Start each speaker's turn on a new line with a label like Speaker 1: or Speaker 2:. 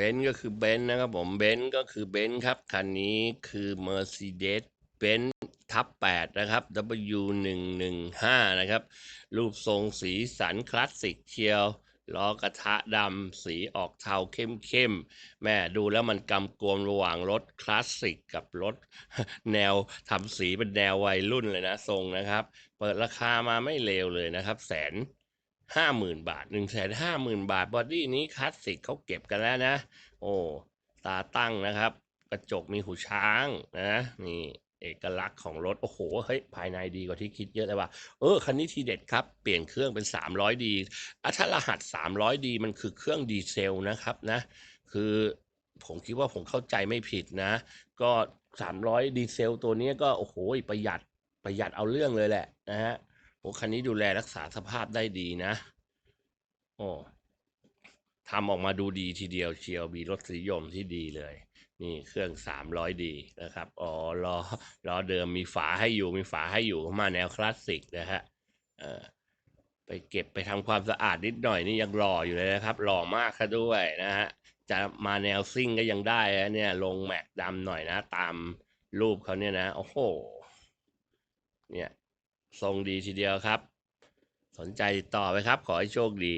Speaker 1: บนซ์ก็คือเบนซ์นะครับผมเบนซ์ก็คือเบนซ์ครับ คันนี้คือ Mercedes Benz ทับ8นะครับ W 1 1 5 นะครับ รูปทรงสีสันคลาสสิกเชียวล้อกระทะดำสีออกเทาเข้มๆ แม่ดูแล้วมันกำกวมระหว่างรถคลาสสิกกับรถแนวทำสีเป็นแนววัยรุ่นเลยนะทรงนะครับ เปิดราคามาไม่เลวเลยนะครับ แสน ห้าหมื่นบาทหนึ่งแสนห้าหมื่นบาทบอดี้นี้คลาสสิกเขาเก็บกันแล้วนะ โอ้ตาตั้งนะครับ กระจกมีหูช้างนะนี่เอกลักษณ์ของรถ โอ้โห เฮ้ย ภายในดีกว่าที่คิดเยอะเลยว่ะเออ คันนี้ทีเด็ดครับ เปลี่ยนเครื่องเป็น 300ดีอะถ้ารหัส 300ดีมันคือเครื่องดีเซลนะครับนะ คือผมคิดว่าผมเข้าใจไม่ผิดนะ ก็ 300 ดีเซลตัวนี้ก็ โอ้โห ประหยัด ประหยัดเอาเรื่องเลยแหละนะฮะ โอ้คันนี้ดูแลรักษาสภาพได้ดีนะโอ้ทำออกมาดูดีทีเดียวเชียวมีรสนิยมที่ดีเลย นี่เครื่อง 300ดีนะครับ อ๋อล้อล้อเดิมมีฝาให้อยู่มีฝาให้อยู่มาแนวคลาสสิกนะฮะเออไปเก็บไปทำความสะอาดนิดหน่อยนี่ยังหล่ออยู่เลยนะครับ หล่อมากซะด้วยนะฮะจะมาแนวซิ่งก็ยังได้เนี่ยลงแม็กดำหน่อยนะ ตามรูปเขาเนี่ยนะ โอ้โห เนี่ย ทรงดีทีเดียวครับ สนใจติดต่อไปครับ ขอให้โชคดี